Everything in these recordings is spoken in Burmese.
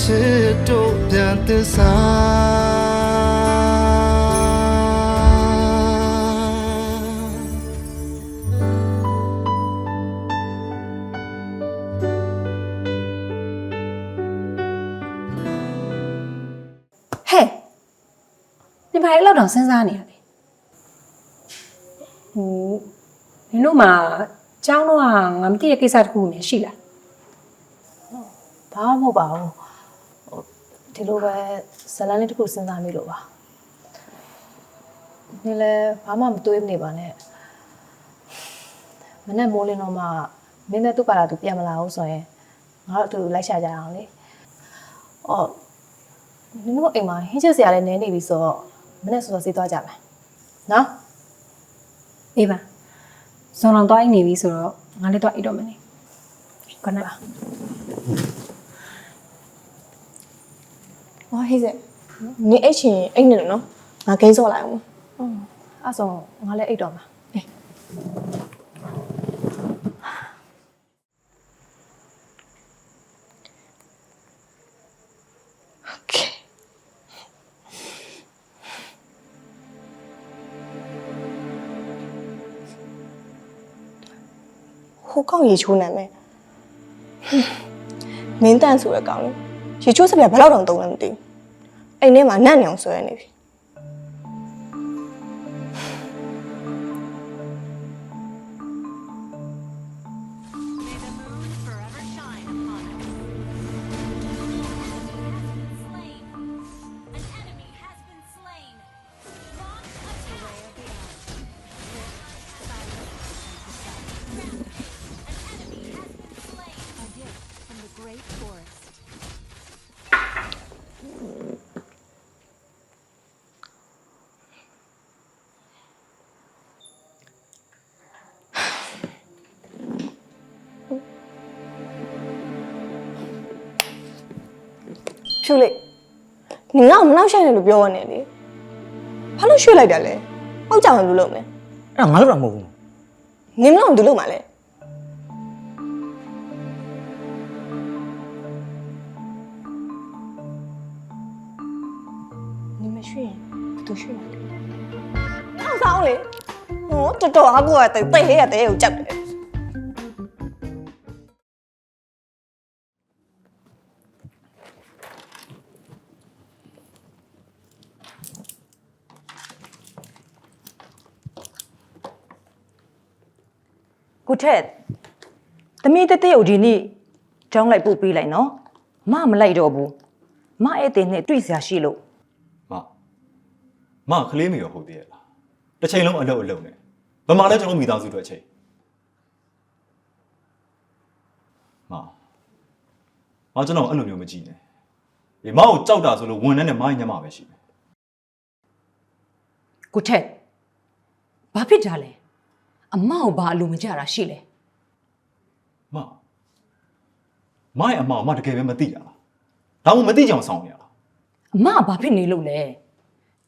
ချစ်တို့ပြန်သစ္စာဟဲ့ဒီဘာလဲလောက်တော့စဉ်းစားနေရလဲဟိုနင်တို့မှာကျောင်းတော့ငါမသိတဲ့ကိစ္စတစ်ခုများရှိလားဘာမှမဟုတ်ပါဘူးဟို ဒီလိုပဲဇလန်းလေးတစ်ခုစဉ်းစားမိလို့ပါနေလဲဘာမှမတွေးမနေပါနဲ့မနဲ့မိုးလင်းတော့မှမင်းနဲ့သူ့ပါလာသူပြန်မလာဘူးဆိုရင်ငါတို့အတူတူလိုက်ရှာကြအောင်လေအော်နင်တို့အိမ်မှာဟင်းချက်စရာလည်းနည်းနေပြီဆိုတော့မနဲ့စောစောစီးသွားကြမယ်နော်အေးပါဇွန်အောင်သွားအိတ်နေပြီဆိုတော့ငါလည်းသွားအိတ်တော့မနေခဏပါ ဟောဟေးစက်နေအိတ်ချင်အိတ်နေလို့နော်ငါဂိမ်းစော့လိုက်အောင်အဲ့ဆိုငါလည်းအိတ်တော့မှာဟိုကောင်ရေချိုးနာမယ်မင်းတန့်ဆိုတဲ့ကောင်လေ ရေချိုးစပြဘယ်တော့တောင်တုံးလဲမသိဘူးအိမ်ထဲမှာနတ်နေအောင်ဆွဲနေပြီ ဖြူလေးနင်ကမနောက်ရှက်နေလို့ပြောရနေလေဘာလို့ရွှေ့လိုက်တာလဲပောက်ကြမှမလို့လုပ်မယ်အဲ့ဒါငါတို့တော့မဟုတ်ဘူးနင်မလို့ဒီလုပ်မှလဲနင်မရွှေ့ရင်ဘယ်သူရွှေ့မှာလဲထောက်ဆောင်လေဟောတော်တော်အကူကတိတ်တိတ်ဟဲ့ရတဲ့ကိုကြောက်တယ် ထက်သမီးတက်တဲ့ကိုဒီနေ့ကြောင်းလိုက်ပို့ပေးလိုက်နော်မမလိုက်တော့ဘူးမအဲ့တဲ့နဲ့တွေ့စရာရှိလို့မမကလေးမေရောဟုတ်သေးရဲ့လားတစ်ချိန်လုံးအလုပ်အလုပ်နဲ့ဘယ်မှာလဲကျွန်တော်မိသားစုအတွက်အချိန်မမကျွန်တော်အဲ့လိုမျိုးမကြည့်နဲ့ဒီမကိုကြောက်တာဆိုလို့ဝန်နဲ့နဲ့မိုင်းညမပဲရှိတယ်ကိုထက်ဘာဖြစ်ကြလဲ အမကိုဘာအလိုမကြတာရှိလဲမမိုင်းအမအမတကယ်ပဲမသိရလားဒါမှမသိကြအောင်ဆောင်နေရလားအမကဘာဖြစ်နေလို့လဲ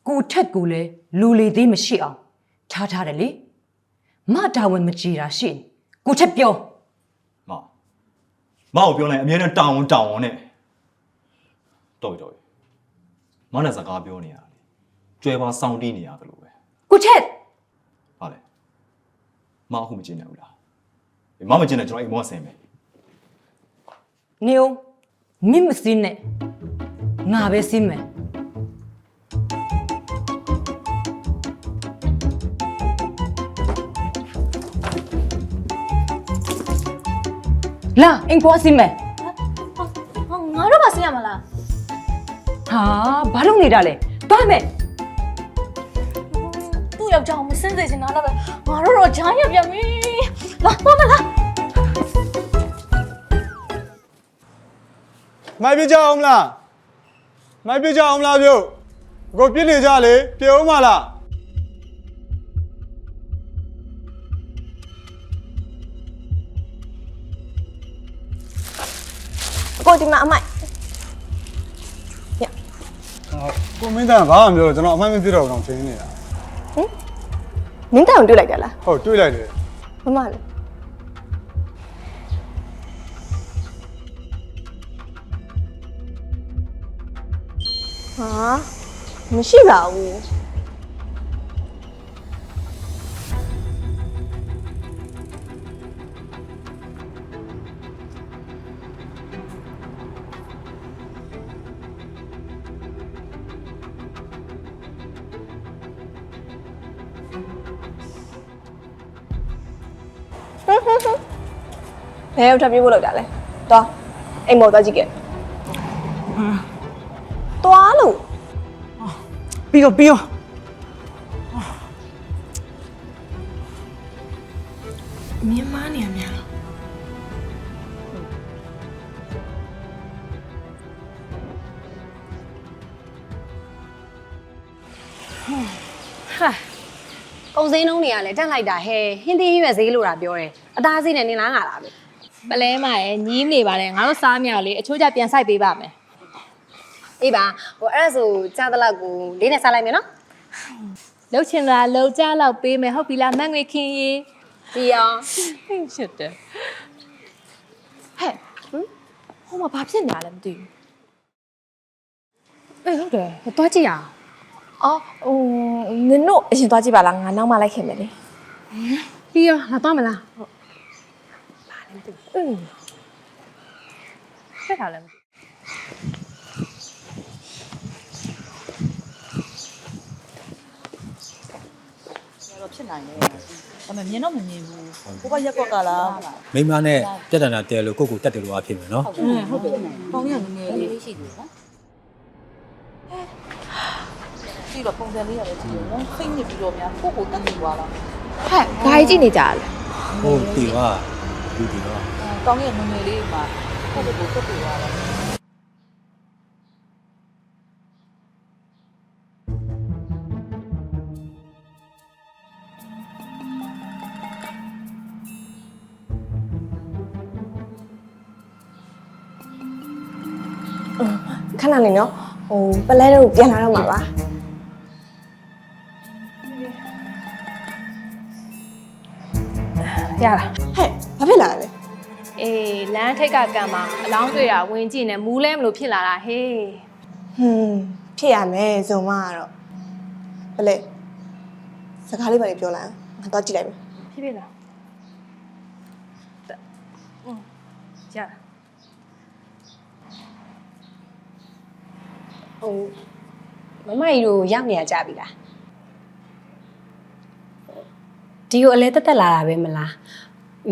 ကိုထက်ကိုလည်းလူလေသေးမရှိအောင်ထားထားတယ်လေမတာဝန်မကြည်တာရှိရင်ကိုထက်ပြောမမကိုပြောလိုက်အမြဲတမ်းတောင်းဝန်တောင်းဝန်နဲ့တော်ပြီတော်ပြီမနဲ့စကားပြောနေရတယ်ကျွဲပါစောင်းတီးနေရတယ်လို့ပဲကိုထက်ဟာလေ မအခုမကျင်နေဘူးလားဒီမမကျင်နေကျွန်တော်အိမ်မောဆင်းမယ်နေဦးမင်းမစင်းနဲ့ငါပဲစင်းမယ်လာအင်ကွာစင်းမယ်ဟောငါတို့ပါဆင်းရမလားဟာဘာလုပ်နေတာလဲတွားမယ်သူ့ ယောက်ျားကိုမစင်စေချင်တာလည်းပဲငါတို့တော့ဂျားရပြန်ပြီလာမမလာမိုက်ပြကြအောင်မလားမိုက်ပြကြအောင်မလားပြုတ်ကိုပြစ်နေကြလေပြေအောင်မလားကိုဒီမှာအမိုက်ကိုမင်းတန်ဘာမှမပြောတော့ကျွန်တော်အမှန်မပြတော့အောင်ချိန်နေတာဟင် မင်းတောင်တွေ့လိုက်ကြလားဟုတ်တွေးလိုက်တယ်မမလေဟာမရှိပါဘူး ဘယ်ရောက်ထပ်ပြေးဖို့လောက်တာလဲသွားအိမ်မော်သွားကြည့်ခဲ့သွားလို့ပြီးတော့ပြီးတော့ တွေကလည်းတက်လိုက်တာဟဲဟင်းသေးရွက်ဈေးလို့တာပြောတယ်အသားစင်းနဲ့နင်လားငါလားပဲပလဲမရဲ့ညီးမနေပါနဲ့ငါတို့စားမြောက်လေးအချိုးကျပြန်ဆိုင်ပေးပါမယ်အေးပါဟိုအဲ့ဒါဆိုကြားတလောက်ကိုလေးနဲ့စားလိုက်မယ်နော်လှုပ်ချင်တာလှုပ်ကြလောက်ပေးမယ်ဟုတ်ပြီလားမန့်ငွေခင်းရေးဒီအောင်ဟင်းရှစ်တယ်ဟဲ့ဟမ်ဟိုမှာဘာဖြစ်နေရလဲမသိဘူးအေးဟုတ်တယ်ဟိုသွားကြည့်အောင် အော်ဟိုနင်တို့အရင်သွားကြည့်ပါလားငါနောက်မှလိုက်ခင်မယ်လေပြီးရောလာသွားမလားဖြစ်တာလည်းမသိတော့ဖြစ်နိုင်တယ်ဒါပေမဲ့မြင်တော့မမြင်ဘူးကိုကရက်ကွက်ကလားမိန်းမနဲ့တက်တန်တာတဲလို့ကိုယ့်ကိုတက်တယ်လို့အဖြစ်မယ်နော်ဟုတ်တယ်ပေါင်းရငငယ်လေးရှိတယ်နော် ကြည့်တော့ပုံစံလေးရတယ်ကြည့်ရနော်စိတ်ညစ်ပြီးတော့များကိုကိုတက်နေသွားလားဟဲ့ဘာကြီးကြည့်နေကြလဲဟုတ်ပြီပါဒီဒီတော့ကောင်းရငငယ်လေးမှာကိုကိုကိုတက်ပြီးသွားတာခဏလေးနော်ဟိုပလဲတော့ပြန်လာတော့မှာပါ ရလားဟဲ့ဘာဖြစ်လာလဲအေးလမ်းထိတ်ကကံမှာအလောင်းတွေ့တာဝင်ကြည့်နေမူးလဲမလို့ဖြစ်လာတာဟေးဟွန်းဖြစ်ရမယ်ဇုံမကတော့ဘလဲစကားလေးပါလေပြောလိုက်အောင်ငါသွားကြည့်လိုက်မယ်ဖြစ်ဖြစ်လားတက်อืมရဟိုမမကြီးတို့ရောက်နေရကြပြီလား ဒီကိုအလဲတက်တက်လာတာပဲမလား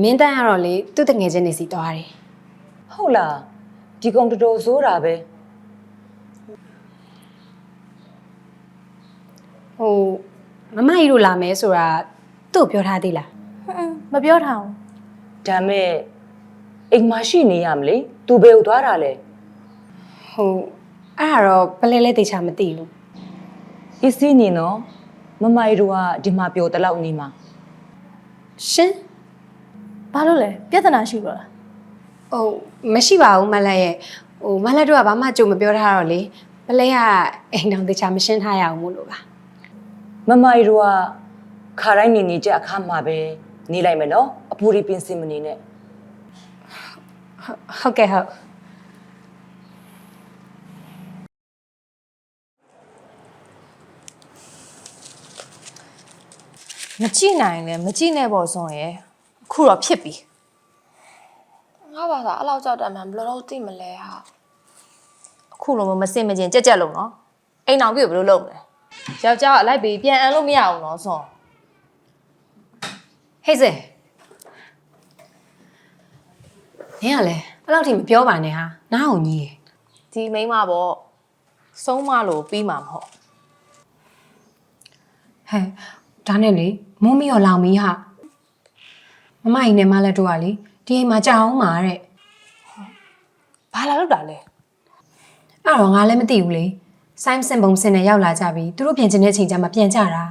မင်းတန်းကတော့လေသူ့တငယ်ချင်းနေစီသွားတယ်ဟုတ်လားဒီကောင်တော်တော်ဆိုးတာပဲဟိုမမကြီးတို့လာမယ်ဆိုတာသူ့ကိုပြောထားသေးလားမပြောထားဘူးဒါမဲ့အိမ်မရှိနေရမလေသူဘယ်ကိုသွားတာလဲဟိုအဲ့ဒါတော့ဘယ်လဲလဲတေချာမသိဘူး အစ်စီနေနော်မမိုင်တို့ကဒီမှာပျော်တလောက်နေမှာ ရှင်ဘာလို့လဲပြဿနာရှိလို့လားဟိုမရှိပါဘူးမလက်ရဲ့ဟိုမလက်တို့ကဘာမှကြုံမပြောထားတော့လေဘလဲကအိမ်တောင်တေချာမရှင်းထားရအောင်မို့လို့ပါမမိုင်တို့ကခါတိုင်းနေနေကြအခါမှာပဲနေလိုက်မယ်နော်အပူရီပင်စင်မနေနဲ့ဟုတ်ဟုတ်ကဲ့ဟုတ် မကြည့်နိုင်လဲမကြည့်နဲ့ပေါ့စွန်ရဲ့အခုတော့ဖြစ်ပြီငါဘာသာအဲ့လောက်ကြောက်တယ်မှန်ဘယ်လိုလုပ်သိမလဲဟာအခုလုံးမစင်မကျင်ကြက်ကြက်လုံးနော်အိမ်အောင်ပြဘယ်လိုလုပ်မလဲယောက်ျားကအလိုက်ပြီးပြန်အမ်းလို့မရအောင်နော်စွန်ဟေးစေနင်ကလည်းအဲ့လောက်ထိမပြောပါနဲ့ဟာနားအောင်ကြီးရယ်ဒီမိန်းမပေါ့ဆုံးမလို့ပြီးမှာမဟုတ်ဟဲ့ ဒါနဲ့လေမုံမီရောလောင်မီဟာမမကြီးနဲ့မလက်တို့ကလေဒီအိမ်မှာကြာအောင်မှာတဲ့ဘာလာလို့တာလဲအဲ့တော့ငါလည်းမသိဘူးလေဆိုင်းစင်ပုံစင်နဲ့ရောက်လာကြပြီသူတို့ပြင်ကျင်တဲ့အချိန်ကျမှပြန်ကြတာ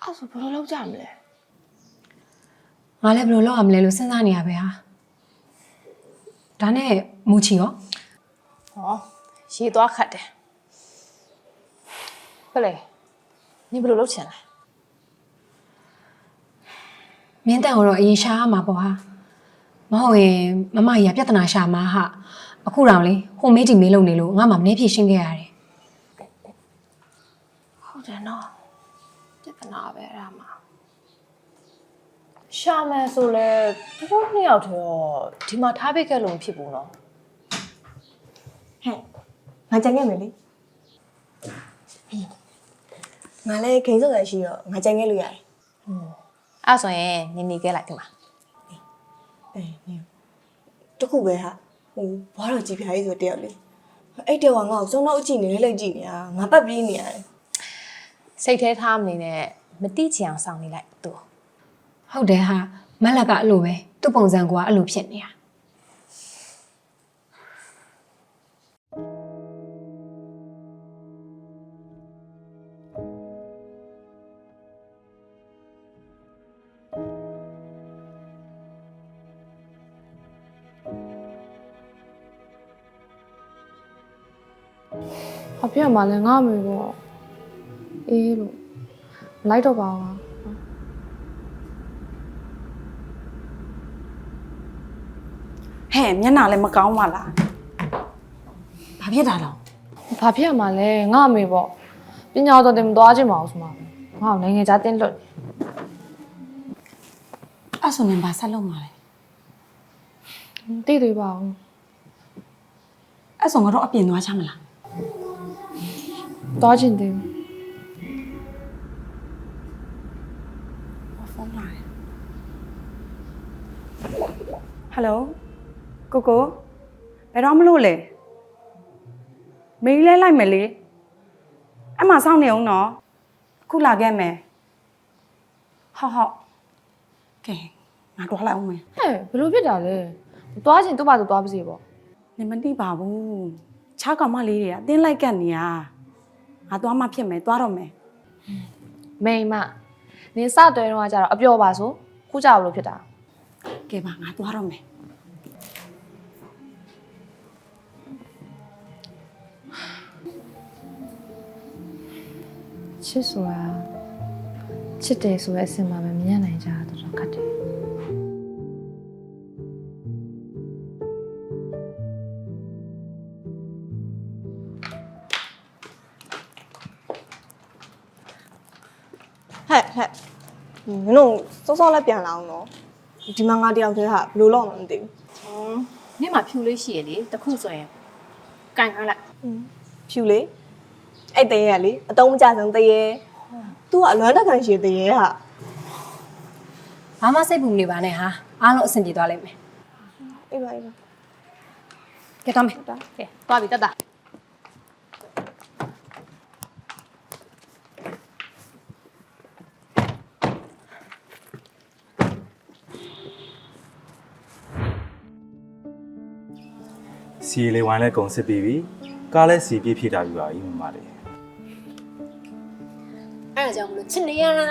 အဲ့ဆိုဘယ်လိုလုပ်ကြမလဲငါလည်းဘယ်လိုလုပ်ရမလဲလို့စဉ်းစားနေရပဲဟာဒါနဲ့မူချီရောဟောရေသွားခတ်တယ်ဘယ် လဲနင်ဘယ်လိုလုပ်ချင်လဲမင်းတန်ကိုတော့အရင်ရှာရမှာပေါ့ဟာမဟုတ်ရင်မမကြီးကပြဿနာရှာမှာဟာအခုတောင်လေဟိုမေးတီမေးလုံနေလို့ငါမှမနေဖြစ်ရှင်းခဲ့ရတယ်ဟုတ်တယ်နော်ပြဿနာပဲအဲ့ဒါမှရှာမယ်ဆိုလဲသူတို့နှစ်ယောက်တည်းတော့ဒီမှာထားပေးခဲ့လို့မဖြစ်ဘူးနော်ဟဲ့ငါကြံခဲ့မယ်လေ ငါလည်းဂိမ်းစုံရရှိတော့ငါကြံခဲ့လို့ရတယ်အဲ့ဆိုရင်နင်နေခဲ့လိုက်ဒီမှာအေးနင်တခုပဲဟာဟိုဘွားတော်ကြည်ပြားကြီးဆိုတယောက်လေအဲ့တယောက်ကငါ့ကိုစုံတော့အကြည့်နေလေလိုက်ကြည့်နေတာငါပတ်ပြီးနေရတယ်စိတ်ထဲထားမနေနဲ့မတိချင်အောင်စောင့်နေလိုက်သူဟုတ်တယ်ဟာမက်လက်ကအဲ့လိုပဲသူ့ပုံစံကအဲ့လိုဖြစ်နေတာ။ ဘာဖြစ်မှလဲငါ့အမေပေါ့။အေးလို့မလိုက်တော့ပါဘူးဟဲ့မျက်နှာလည်းမကောင်းပါလားဘာဖြစ်တာလဲ။ဘာဖြစ်မှလဲငါ့အမေပေါ့။ပညာတော်တင်မသွားချင်ပါဘူးဆိုမှ။ငါ့ကိုနိုင်ငံခြားတင်းလွတ်အဲ့ဆိုရင်ဘာဆက်လုပ်မှာလဲ။မသိသေးပါဘူးအဲ့ဆိုငါတို့အပြင်သွားချမလား။ သွားချင်သေးဘူးဖုန်းလာတယ်ဟယ်လိုကိုကိုဘယ်တော့မလို့လဲမေးလဲလိုက်မယ်လေအဲ့မှာစောင့်နေအောင်နော်အခုလာခဲ့မယ်ဟုတ်ဟုတ်ကဲငါတော့လိုက်အောင်မယ်။ဟဲ့ဘယ်လိုဖြစ်တာလဲ။သွားချင်သူ့ဘာသူသွားပါစေပေါ့နင်မသိပါဘူးခြားကောင်မလေးတွေကတင်းလိုက်ကတ်နေရ ငါသွားမှဖြစ်မယ်သွားတော့မယ်။မိန်မနင်စတွဲတော့ကကြတော့အပျော်ပါဆိုခုကြဘယ်လိုဖြစ်တာကဲပါငါသွားတော့မယ်။ချစ်ဆိုတာချစ်တယ်ဆိုတဲ့အစင်မှာပဲမြင်နိုင်ကြတာတော်တော်ခက်တယ် ဟဲ့ဟဲ့နင်တို့စောစောလည်းပြန်လာအောင်နော်ဒီမှာငါတယောက်တည်းဟာဘယ်လိုလုပ်မှမသိဘူးနင်မှာဖြူလေးရှိရလေတခုဆိုရင်ကန်ခိုင်းလိုက်ဖြူလေအဲ့တရေကလေအတုံးမကြဆုံးတရေသူကအလွမ်းတက်ခံရှိတရေဟာဘာမှစိတ်ပူမနေပါနဲ့ဟာအားလုံးအဆင်ပြေသွားလိမ့်မယ်အေးပါအေးပါကဲတော့မယ်ကဲသွားပြီတက်တာ စီလေးဝိုင်းလဲကုန်စစ်ပြီးပြီကားလဲစီပြည့်ဖြည့်တာယူပါပြီမမလေးအဲ့ဒါကြောင့်မလို့ချစ်နေရတာ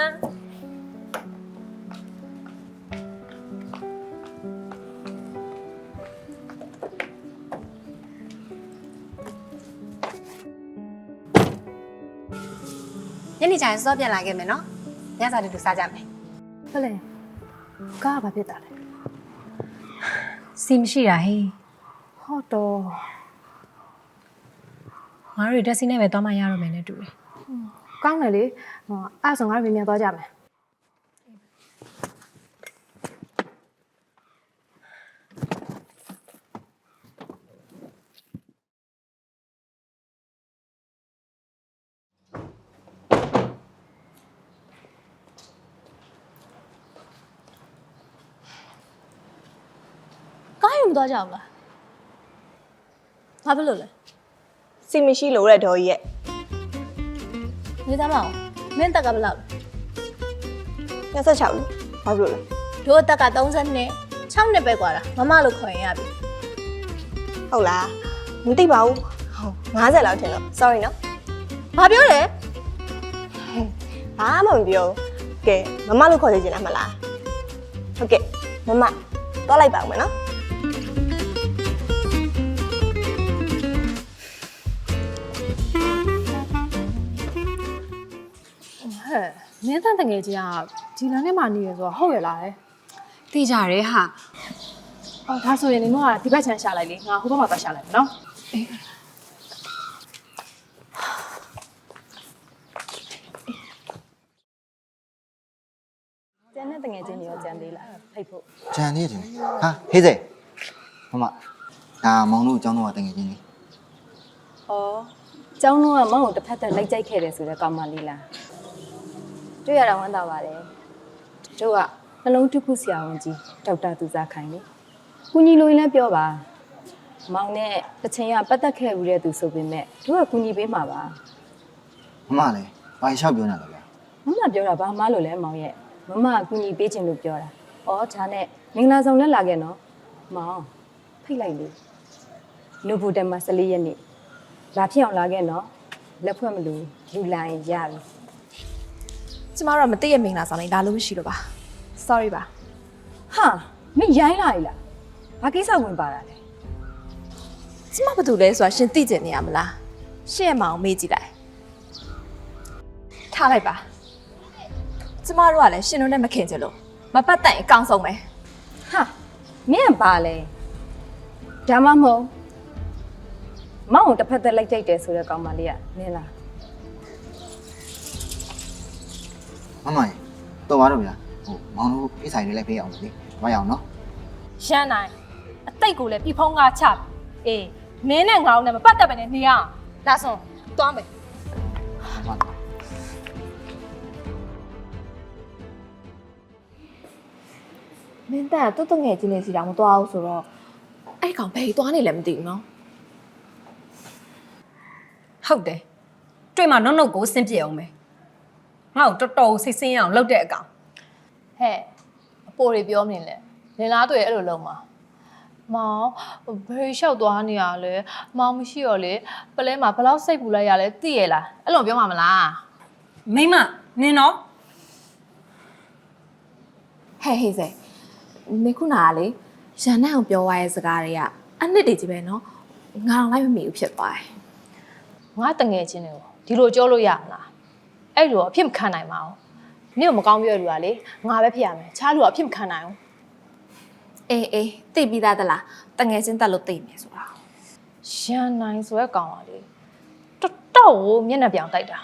ညနေကျရင်စောပြန်လာခဲ့မယ်နော်ညစာတူတူစားကြမယ်။ဟုတ်လေ။ကားကဘာဖြစ်တာလဲစီမရှိတာဟေး။ ဟုတ်တော့ငါတို့တက်စီနဲ့ပဲသွားမှရတော့မယ်နဲ့တူတယ်ကောင်းတယ်လေဟိုအဲ့ဒါဆိုငါတို့မြန်မြန်သွားကြမယ်ကားရုံမသွားကြဘူးလား ဘာဖြစ်လို့လဲ စီမရှိလို့တဲ့ဒေါ်ကြီးရဲ့ နေသားမအောင်မင်းတက်ကဘယ်လောက်လဲ 26လို့ဘာဖြစ်လို့လဲ တို့တက်က30နဲ့6နှစ်ပဲกว่าတာမမလို့ခေါ်ရင်ရပြီ ဟုတ်လားမသိပါဘူးဟုတ်50လောက်ထင်တော့ sorry နော် ဘာပြောလဲ ဘာမှမပြောဘူးကဲမမလို့ခေါ်စေချင်တာမလား ဟုတ်ကဲ့မမသွားလိုက်ပါဦးမယ်နော် မင်းသားတငယ်ချင်းကဒီလမ်းထဲမှာနေရဆိုတော့ဟုတ်ရလားလဲသိကြတယ်ဟာအော်ဒါဆိုရင်နင်တို့ကဒီဘက်ချမ်းရှာလိုက်လေငါဟိုဘက်မှာသွားရှာလိုက်မယ်နော်ကျန်တဲ့တငယ်ချင်းတွေရောကျန်သေးလားဖိတ်ဖို့ကြံနေတယ်ဟာဟေးစေမမဒါမောင်တို့အကြောင်းတော့တကယ်ချင်းလေးဩကျောင်းတော့ကမောင်ကိုတစ်ဖက်သက်လိုက်ကြိုက်ခဲ့တယ်ဆိုတော့ကောင်းမလေးလား တွေ့ရတာဝမ်းသာပါတယ်တို့ကနှလုံးတစ်ခုဆရာဝန်ကြီးဒေါက်တာသူစားခိုင်လေကုညီလိုရင်လည်းပြောပါမောင်နဲ့တစ်ချိန်ကပတ်သက်ခဲ့ဘူးတဲ့သူဆိုပေမဲ့တို့ကကုညီပေးမှာပါမမလည်းဘာလျှောက်ပြောနေလဲဗျာမမပြောတာဘာမှလို့လဲမောင်ရဲ့မမကကူညီပေးခြင်းလို့ပြောတာ။ဩဒါနဲ့မင်္ဂလာဆောင်လက်လာခဲ့နော်။မောင်ဖိတ်လိုက်လေ။လူဘူတက်မှာ14ရက်နေ့လာဖြစ်အောင်လာခဲ့နော်။လက်ဖွဲ့မလို့လူလာရင်ရပြီ ကျမတို့ကမသိရမင်္ဂလာဆောင်လိုက်ဒါလို့မရှိတော့ပါ sorry ပါ။ဟာမင်းရိုင်းလာ E လား။ဘာကိစ္စဝင်ပါတာလဲကျမဘာတူလဲဆိုတာရှင်သိကျင်နေရမလားရှင့်ရဲ့မအောင်မေးကြည့်လိုက်ထားလိုက်ပါကျမတို့ကလည်းရှင်တို့နဲ့မခင်ကြလို့မပတ်သက်ရင်အကောင်းဆုံးပဲ။ဟာမင်းကဘာလဲ။ဒါမှမဟုတ်မောင်ကိုတစ်ဖက်သက်လိုက်ကြိုက်တယ်ဆိုတဲ့ကောင်မလေးကနင်းလား မမရေတော့ပါတော့ဗျာဟိုမောင်တို့ဖိဆိုင်လေးလိုက်ပေးအောင်လေမရအောင်နော်ရန်နိုင်အတိတ်ကိုလည်းပြဖုံးကားချပြီအေးမင်းနဲ့ငါတို့နဲ့မပတ်သက်ပဲနဲ့နေရအောင်ဒါဆိုသွားမယ်မမ မင်းတက်တွတ်တငယ်ချင်းနေစီတောင်မသွားဘူးဆိုတော့အဲ့ကောင်ဘယ်သွားနေလဲမသိဘူးနော်ဟုတ်တယ်တွေ့မှာနှုတ်နှုတ်ကိုဆင်းပြေအောင်ပဲ ငါ့ကိုတော်တော်စိတ်ဆင်းရအောင်လုပ်တဲ့အကောင်ဟဲ့အပိုတွေပြောနေလဲလင်လားတွေ့အဲ့လိုလုံးမှာမောင်ဘယ်လျှောက်သွားနေရလဲမောင်မရှိတော့လေပလဲမှာဘယ်လောက်စိတ်ပူလိုက်ရလဲသိရလားအဲ့လိုပြောမှာမလားမိမနင်တော့ဟဲ့ဟေးစေနေခုနာကလေရန်နဲ့အောင်ပြောသွားရဲ့စကားတွေကအနှစ်တည်းကြီးပဲနော်ငါတော့လိုက်မမီဘူးဖြစ်သွားတယ်ငါတငယ်ချင်းတွေကိုဒီလိုကြောလို့ရမလား အဲ့လိုအဖြစ်မခံနိုင်ပါဘူးနင့်ကိုမကောင်းပြောရလူကလေငါပဲဖြစ်ရမယ်ချားလူကအဖြစ်မခံနိုင်ဘူးအေးအေးသိပြီးသားသလားတငယ်ချင်းတက်လို့သိမယ်ဆိုတာရန်နိုင်ဆိုတဲ့ကောင်ကလေတော်တော်ကိုမျက်နှာပြောင်တိုက်တာ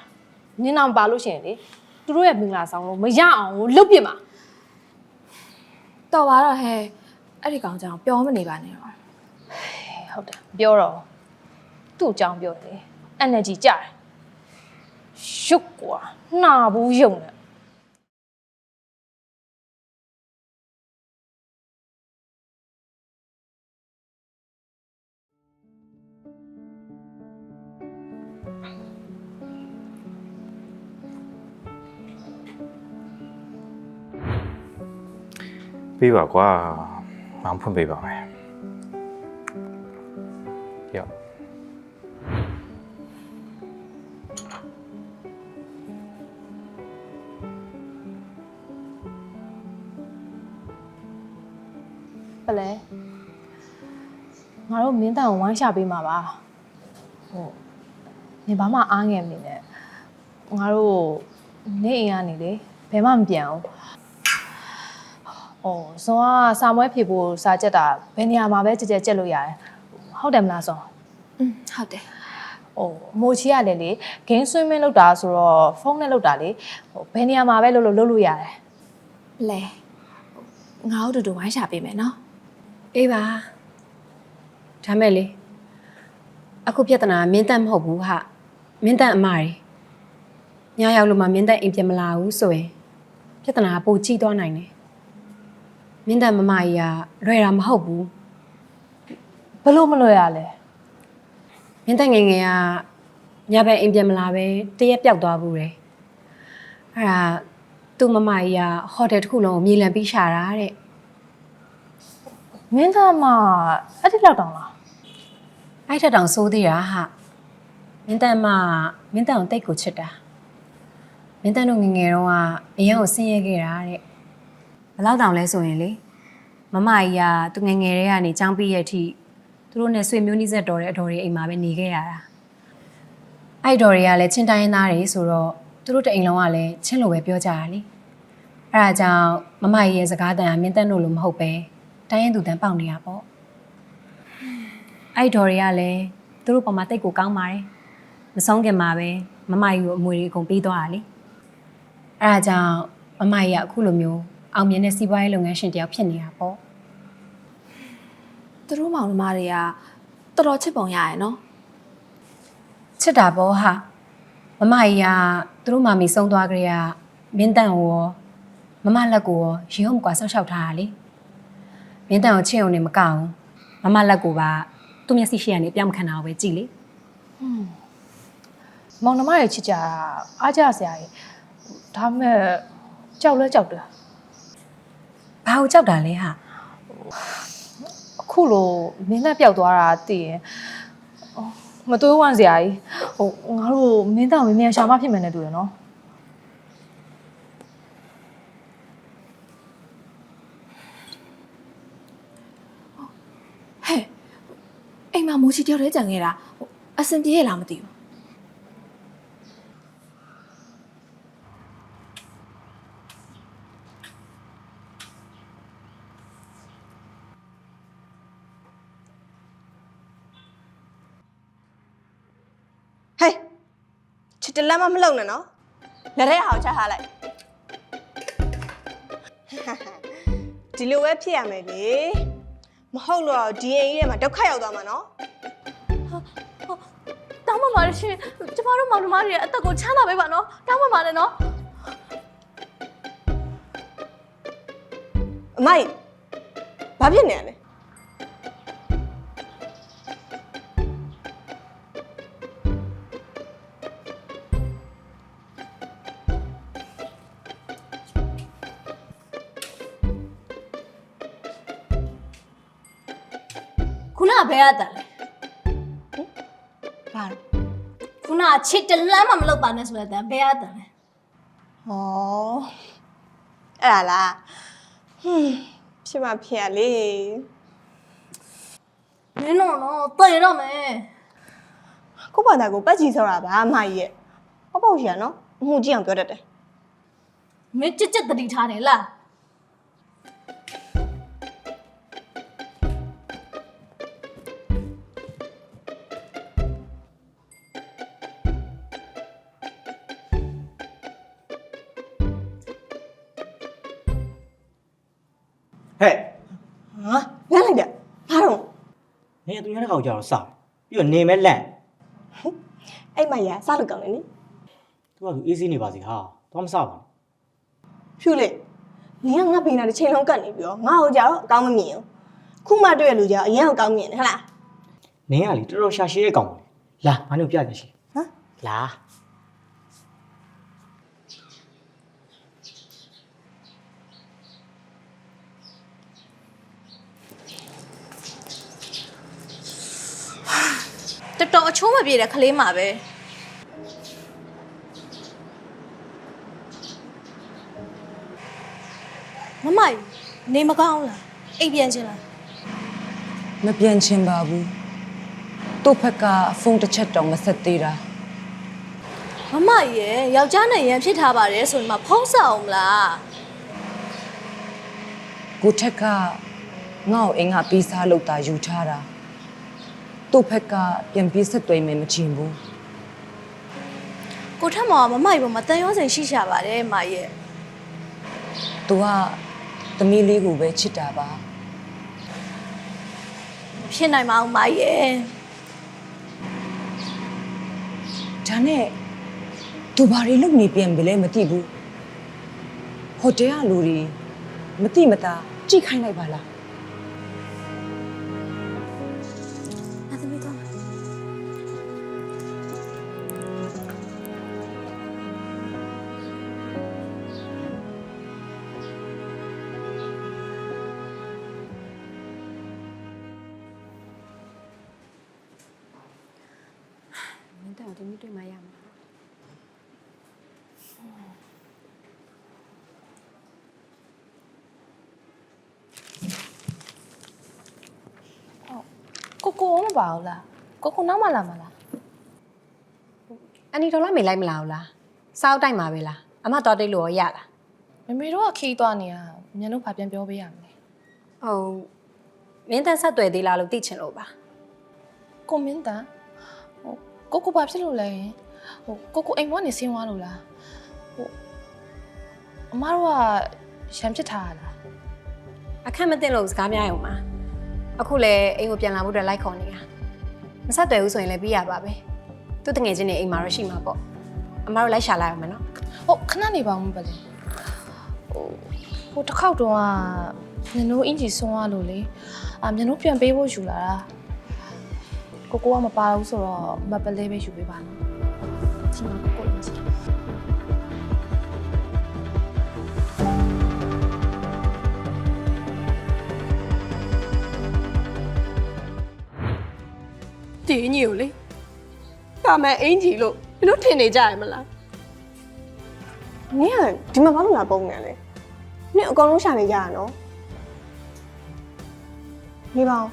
နင်းအောင်ပါလို့ရှိရင်လေသူတို့ရဲ့မင်္ဂလာဆောင်လို့မရအောင်ကိုလုတ်ပြစ်မှာတော်ပါတော့ဟဲ့အဲ့ဒီကောင်ကြောင့်ပြောမနေပါနဲ့တော့ဟုတ်တယ်ပြောတော့သူ့အကြောင်းပြောတယ် energy ကြတယ် ရုပ်ကွာနှာဘူးယုံတယ်ပေးပါကွာမောင်ဖွင့်ပေးပါမယ် င်းတန်ကိုဝိုင်းရှာပေးမှာပါဟုတ်နေဘာမှအားငယ်မနေနဲ့ငါတို့နေအိမ်ကနေလေဘယ်မှမပြန်အောင်အော်ဇွန်ကစာမွဲဖြေဖို့စာကြက်တာဘယ်နေရာမှာပဲကြက်ကြက်ကြက်လို့ရတယ်ဟုတ်တယ်မလားဇွန်อืมဟုတ်တယ်ဟိုအမိုချီကလည်းလေ game swimming လုပ်တာဆိုတော့ဖုန်းနဲ့လုပ်တာလေဟိုဘယ်နေရာမှာပဲလုပ်လို့လုပ်လို့ရတယ်လဲငါတို့တူတူဝိုင်းရှာပေးမယ်နော်အေးပါဒါမဲ့လေ အခုပြဿနာကမင်းတက်မဟုတ်ဘူးဟာမင်းတက်အမတွေညရောက်လို့မှမင်းတက်အိမ်ပြန်မလာဘူးဆိုရင်ပြဿနာကပိုကြီးသွားနိုင်တယ်မင်းတက်မမကြီးကလွယ်တာမဟုတ်ဘူးဘလို့မလွယ်ရလဲမင်းတက်ငယ်ငယ်ကညဘက်အိမ်ပြန်မလာပဲတရက်ပျောက်သွားဘူးတယ်အဲ့ဒါသူ့မမကြီးကဟိုတယ်တစ်ခုလုံးကိုမြေလံပြီးရှာတာတဲ့မင်းသားမအဲ့ဒီလောက်တောင်လား အဲ့ထက်တောင်ဆိုးသေးတာဟာမင်းတန်မမင်းတန်ကိုတိတ်ကိုချစ်တာမင်းတန်တို့ငယ်ငယ်တော့ကအရင်ကိုဆင်းရဲခဲ့တာတဲ့ဘယ်လောက်တောင်လဲဆိုရင်လေမမကြီးကသူငယ်ငယ်လေးကနေចောင်းပြီးရဲ့အထိသူတို့နဲ့ဆွေမျိုးနှိစက်တော်တဲ့အတော်တွေအိမ်မှာပဲနေခဲ့ရတာအဲ့တော်တွေကလည်းချင်းတိုင်းရင်းသားတွေဆိုတော့သူတို့တအိမ်လုံးကလည်းချင်းလိုပဲပြောကြတာလေအဲ့ဒါကြောင့်မမကြီးရဲ့စကားတန်ကမင်းတက်လို့လို့မဟုတ်ပဲတိုင်းရင်သူတန်ပေါက်နေတာပေါ့ အဲ့တော်တွေကလည်းသူတို့ပေါ်မှာတိတ်ကိုကောင်းပါတယ်မဆုံးခင်မှာပဲမမကြီးကိုအမွေတွေအကုန်ပေးသွားတာလေအဲ့ဒါကြောင့်မမကြီးကအခုလိုမျိုးအောင်မြင်တဲ့စီးပွားရေးလုပ်ငန်းရှင်တယောက်ဖြစ်နေတာပေါ့သူတို့မောင်နှမတွေကတော်တော်ချစ်ပုံရရဲ့နော်ချစ်တာပေါ့ဟာမမကြီးကသူတို့မမီဆုံးသွားကြရမင်းတန်ကိုရောမမလက်ကိုရောရေဟုတ်မကွာဆောက်ရှောက်ထားတာလေမင်းတန်ကိုချစ်အောင်နေမကောက်ဘူးမမလက်ကိုပါ သူ့မျက်စိရှိရနေပြောင်းမခံတာကိုပဲကြည့်လေမောင်နှမတွေချစ်ကြတာအားကြစရာကြီးဒါပေမဲ့ကြောက်လဲကြောက်တယ်ဘာကိုကြောက်တာလဲဟာအခုလိုမင်းသက်ပျောက်သွားတာသိရင်အော်မတွေးဝမ်းစရာကြီးဟိုငါတို့မင်းသားမင်းမြန်ရှာမဖြစ်မယ်နဲ့တူရနော် ဟဲ့ အိမ်မှာမိုးချီတယောက်တည်းကြံခဲ့တာဟိုအဆင်ပြေရလားမသိဘူးဟေးချစ်တလမ်းမမလုံနဲ့နော်လက်ထဲအောင်ချထားလိုက်ဒီလိုပဲဖြစ်ရမယ်လေ မဟုတ်တော့ဒီအိမ်ကြီးထဲမှာဒုက္ခရောက်သွားမှာနော်တောင်းပန်ပါတယ်ရှင်ကျမတို့မောင်နှမတွေရဲ့အသက်ကိုချမ်းသာပေးပါနော်တောင်းပန်ပါတယ်နော်အမိုက်ဘာဖြစ်နေရလဲ ရတန်လဲဘာလဲခုနကချစ်တလန်းမှမလုပ်ပါနဲ့ဆိုတဲ့တန်ဘယ်ရတန်လဲဟောအဲ့ဒါလားဟွန်းဖြစ်မှဖြစ်ရလေမင်းတို့တော့တည်တော့မယ်ကိုယ့်ဘာသာကိုပတ်ကြည့်ဆောတာဗျာအမကြီးရဲ့ပေါ့ပေါ့ရှိရနော်အမှုကြည့်အောင်ပြောတတ်တယ်မင်းကြက်ကြက်တတိထားတယ်လား နေသူများတစ်ခါကြာတော့စတယ်ပြီးတော့နေမဲ့လန့်အဲ့မကြီးကစလို့ကောင်းတယ်နိသူကသူအေးဆေးနေပါစီဟာတော့မစပါဘူးဖြူလေနင်ကငါဘေးနာတစ်ချိန်လုံးကတ်နေပြီးတော့ငါ့ကိုကြတော့အကောင်းမမြင်ဘူးခုမှတွေ့ရလူကြတော့အရင်အကောင်းမြင်တယ်ဟဟလားနင်းကလေတော်တော်ရှာရှည်ရဲ့ကောင်ပါလေလာငါတို့ပြကြရှိဟမ်လာ တော်တော်အချိုးမပြေတဲ့ကလေးမှာပဲမမကြီးနေမကောင်းလားအိမ်ပြန်ချင်လားမပြန်ချင်ပါဘူးသူ့ဘက်ကဖုန်းတစ်ချက်တောင်မဆက်သေးတာမမကြီးရဲ့ယောက်ျားနဲ့ရန်ဖြစ်ထားပါတယ်ဆိုရင်မှဖုံးဆက်အောင်မလားကိုထက်ကငါ့ကိုအင်္ဂါပေးစားလို့တာယူထားတာ သူ့ဘက်ကပြန်ပြီးဆက်သွယ်မယ်မချင်ဘူးကိုထက်မောင်ကမမကြီးပေါ်မှာတန်ရောစင်ရှိရှာပါတယ်မကြီးရဲ့သူကသမီးလေးကိုပဲချစ်တာပါမဖြစ်နိုင်ပါဘူးမကြီးရဲ့ဒါနဲ့သူဘာတွေလုပ်နေပြန်ပြီလဲမသိဘူးဟိုတယ်ကလူတွေမတိမတာကြိတ်ခိုင်းလိုက်ပါလား ပါဘူးလားကိုကိုနောက်မှလာမလားအန်နီဒေါ်လာမေလိုက်မလားဘူးလားစောက်တိုက်မှာပဲလားအမတော်တိတ်လို့ရောရလားမမေတို့ကခီးသွားနေတာမြန်တို့ဘာပြန်ပြောပေးရမလဲဟုတ်မင်းတန်ဆက်တွေ့သေးလားလို့သိချင်လို့ပါကိုမင်းတန်ဟိုကိုကိုဘာဖြစ်လို့လဲဟိုကိုကိုအိမ်မွားနေဆင်းသွားလို့လားဟိုအမတို့ကရံဖြစ်ထားရလားအခက်မသိလို့စကားများရုံပါအခုလည်းအိမ်ကိုပြန်လာဖို့အတွက်လိုက်ခေါ်နေတာ မဆက်တွေ့ဘူးဆိုရင်လည်းပြီးရပါပဲသူတငယ်ချင်းနေအိမ်မှာတော့ရှိမှာပေါ့အမတို့လိုက်ရှာလိုက်အောင်မယ်နော်ဟုတ်ခဏနေပါဦးမပလေဟိုဟိုတစ်ခေါက်တော့ကမြန်တို့အင်ဂျီဆွန်းရလို့လေအာမြန်တို့ပြန်ပေးဖို့ယူလာတာကိုကိုကမပါဘူးဆိုတော့မပလေးပဲယူပေးပါနော်ဒီမှာကိုကိုအင်ဂျီ ဒီအညီကိုလေကာမန်အင်ဂျီလို့မင်းတို့ထင်နေကြရမလားနင်ကဒီမှာဘာလို့လာပုံနေလဲနင်အကောင်လုံးရှာနေကြရနော်နေပါဦး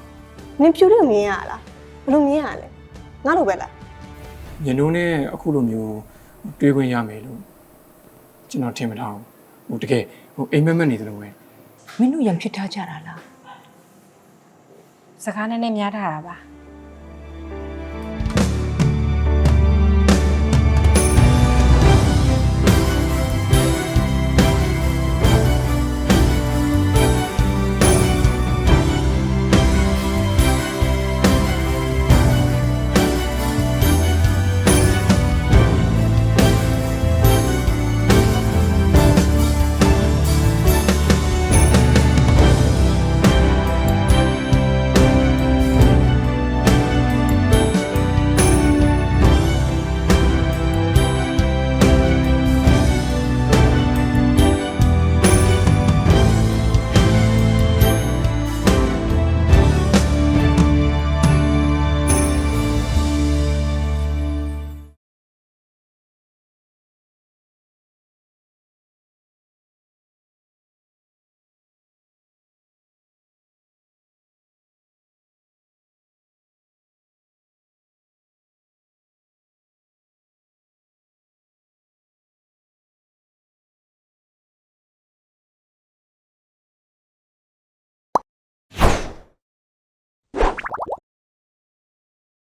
နင်ဖြူတယ်မြင်ရလားဘယ်လိုမြင်ရလဲငါလိုပဲလားညင်တို့နဲ့အခုလိုမျိုးတွေ့ခွင့်ရမယ်လို့ကျွန်တော်ထင်မထားဘူးဟိုတကယ်ဟိုအိမ်မက်မက်နေတယ်လို့ပဲမင်းတို့ရံဖြစ်ထားကြတာလားစကားနည်းနည်းများထားတာပါ